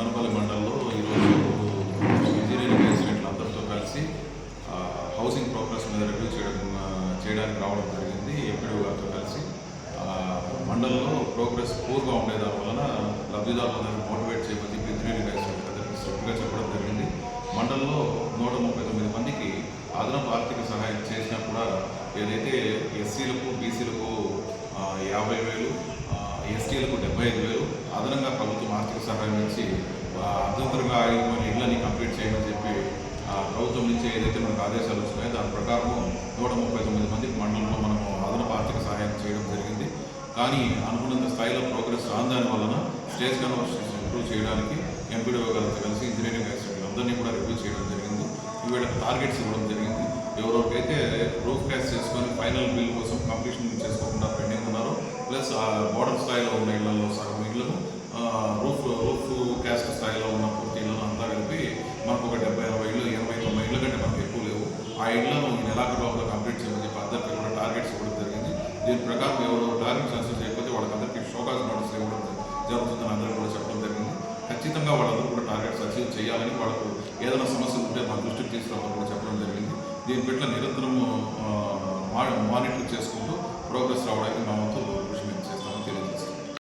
నిమ్మనపల్లి మండలంలో ఈరోజు ఇంజనీరింగ్ రెసిడెంట్లు అందరితో కలిసి హౌసింగ్ ప్రోగ్రెస్ మీద రివ్యూ చేయడం చేయడానికి రావడం జరిగింది. ఎంపీడీ గారితో కలిసి మండలంలో ప్రోగ్రెస్ పూర్గా ఉండేదాని వలన లబ్ధిదారులందరినీ మోటివేట్ చేయమని చెప్పి ఇంజనీరింగ్ ఇన్స్టిట్యూట్ సభ్యులుగా చెప్పడం జరిగింది. మండలంలో నూట ముప్పై తొమ్మిది మందికి అదనపు ఆర్థిక సహాయం చేసినా కూడా ఏదైతే ఎస్సీలకు బీసీలకు యాభై వేలు ఎస్టీలకు డెబ్బై ఐదు వేలు అదనంగా ప్రభుత్వం ఆర్థిక సహాయం ఇచ్చి ఆ, అర్ధంతరంగా ఇళ్ళని కంప్లీట్ చేయమని చెప్పి ఆ, ప్రభుత్వం నుంచి ఏదైతే మనకు ఆదేశాలు వచ్చినాయో దాని ప్రకారం నూట ముప్పై తొమ్మిది మందికి మండలంలో మనము అదనపు ఆర్థిక సహాయం చేయడం జరిగింది. కానీ అనుకున్నంత స్థాయిలో ప్రోగ్రెస్ రాని దాని వలన స్టేజ్ కన్వర్సేషన్ ఇంప్రూవ్ చేయడానికి ఎంపీడీఓ గారితో కలిసి ఇంజనీరింగ్ అసిస్టెంట్లు అందరినీ కూడా రివ్యూ చేయడం జరిగింది. ఈవేళ టార్గెట్స్ ఇవ్వడం జరిగింది. ఎవరెవరికైతే రూఫ్ క్యాష్ చేసుకొని ఫైనల్ బిల్ కోసం కంప్లీషన్ చేసుకోకుండా పెండింగ్ ఉన్నారో ప్లస్ ఆ మోడల్ స్థాయిలో ఉన్న ఇళ్ళలో సగం ఇళ్ళను రూఫ్ రూఫ్ ఆ ఇళ్ళను నెలాఖరు లోపల కంప్లీట్ చేయమని చెప్పి అందరికీ కూడా టార్గెట్స్ ఇవ్వడం జరిగింది. దీని ప్రకారం ఎవరు టార్గెట్స్ అసలు చేయకపోతే వాళ్ళకందరికీ షోకాస్ నోటీస్ ఇవ్వడం జరుగుతుందని అందరూ కూడా చెప్పడం జరిగింది. ఖచ్చితంగా వాళ్ళందరూ కూడా టార్గెట్స్ అచీవ్ చేయాలని వాళ్ళకు ఏదైనా సమస్యలు ఉంటే మా దృష్టికి తీసుకురావాలని కూడా చెప్పడం జరిగింది. దీని పట్ల నిరంతరం